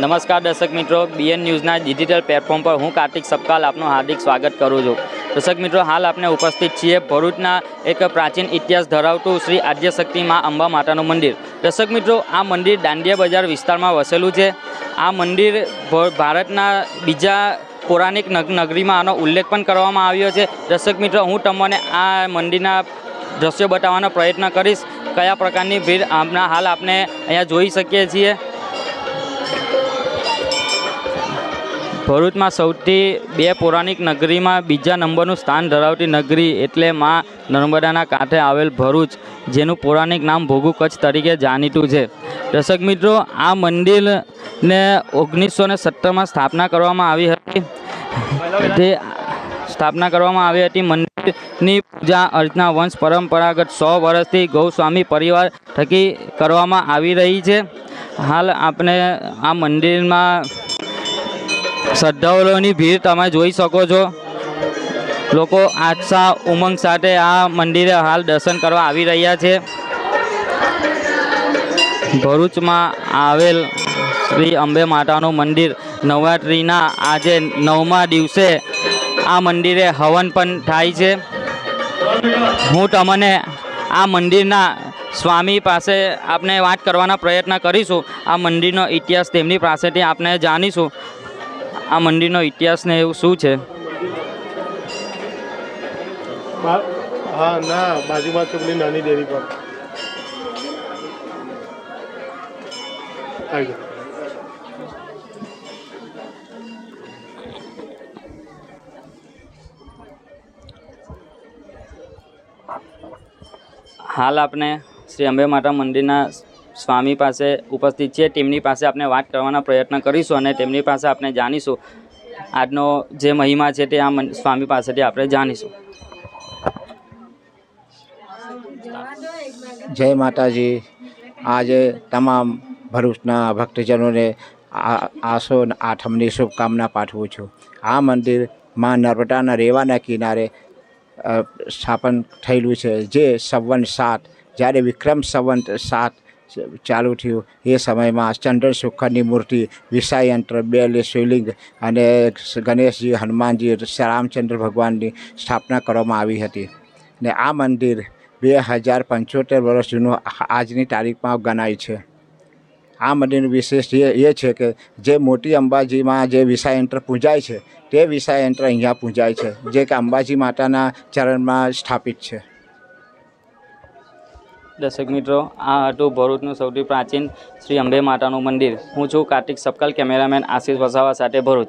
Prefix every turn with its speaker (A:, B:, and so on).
A: નમસ્કાર દર્શક મિત્રો બીએન ન્યૂઝના ડિજિટલ પ્લેટફોર્મ પર હું કાર્તિક સપકાલ આપનું હાર્દિક સ્વાગત કરું છું. દર્શક મિત્રો, હાલ આપણે ઉપસ્થિત છીએ ભરૂચના એક પ્રાચીન ઇતિહાસ ધરાવતું શ્રી આદ્યશક્તિ મા અંબા માતાનું મંદિર. દર્શક મિત્રો, આ મંદિર દાંડિયા બજાર વિસ્તારમાં વસેલું છે. આ મંદિર ભારતના બીજા પૌરાણિક નગ- નગરીમાં આનો ઉલ્લેખ પણ કરવામાં આવ્યો છે. દર્શક મિત્રો, હું તમને આ મંદિરના દ્રશ્યો બતાવવાનો પ્રયત્ન કરીશ. કયા પ્રકારની ભીડ હમણાં હાલ આપણે અહીંયા જોઈ શકીએ છીએ? ભરૂચમાં સૌથી બે પૌરાણિક નગરીમાં બીજા નંબરનું સ્થાન ધરાવતી નગરી એટલે માં નર્મદાના કાંઠે આવેલ ભરૂચ, જેનું પૌરાણિક નામ ભોગુ કચ્છ તરીકે જાણીતું છે. દર્શક મિત્રો, આ મંદિરને ઓગણીસો ને સત્તરમાં સ્થાપના કરવામાં આવી હતી. તે સ્થાપના કરવામાં આવી હતી. મંદિરની પૂજા અર્ચના વંશ પરંપરાગત સો વર્ષથી ગૌસ્વામી પરિવાર થકી કરવામાં આવી રહી છે. હાલ આપણે આ મંદિરમાં શ્રદ્ધાળુઓની ભીડ તમે જોઈ શકો છો. લોકો આશા ઉમંગ સાથે આ મંદિરે હાલ દર્શન કરવા આવી રહ્યા છે. ભરૂચમાં આવેલ શ્રી અંબે માતાનું મંદિર નવરાત્રિના આજે નવમા દિવસે આ મંદિરે હવન પણ થાય છે. હું તમને આ મંદિરના સ્વામી પાસે આપણે વાત કરવાના પ્રયત્ન કરીશું. આ મંદિરનો ઇતિહાસ તેમની પાસેથી આપણે જાણીશું. આ મંદિરનો ઇતિહાસ ને એવું શું છે?
B: હા ના બાજુમાં છે પેલી નાની ડેરી પર
A: હાલ આપણે શ્રી અંબે માતા મંદિરના સ્વામી પાસે ઉપસ્થિત છીએ તેમની પાસે આપણે વાત કરવાના પ્રયત્ન કરીશું અને તેમની પાસે આપણે જાણીશું. આજનો જે મહિમા છે તે આ સ્વામી પાસેથી આપણે જાણીશું.
C: જય માતાજી. આજે તમામ ભરૂચના ભક્તજનોને આસો આઠમની શુભકામના પાઠવું છું. આ મંદિરમાં નર્મદાના રેવાના કિનારે સ્થાપન થયેલું છે, જે સંવંત સાત, જ્યારે વિક્રમ સંવંત સાત ચાલુ થયું. એ સમયમાં ચંદ્ર શુખરની મૂર્તિ વિષાયંત્ર બેલ, શિવલિંગ અને ગણેશજી, હનુમાનજી, રામચંદ્ર ભગવાનની સ્થાપના કરવામાં આવી હતી. ને આ મંદિર બે હજાર પંચોતેર વર્ષ જૂનું આજની તારીખમાં ગણાય છે. આ મંદિરનું વિશેષ એ એ છે કે જે મોટી અંબાજીમાં જે વિષાયંત્ર પૂજાય છે, તે વિષાયંત્ર અહીંયા પૂજાય છે, જે કે અંબાજી માતાના ચરણમાં સ્થાપિત છે.
A: દર્શક મિત્રો આ હતું ભરૂચનું સૌથી પ્રાચીન શ્રી અંબે માતાનું મંદિર. હું છું કાર્તિક સપકલ કેમેરામેન આશીષ વસાવા સાથે ભરૂચ.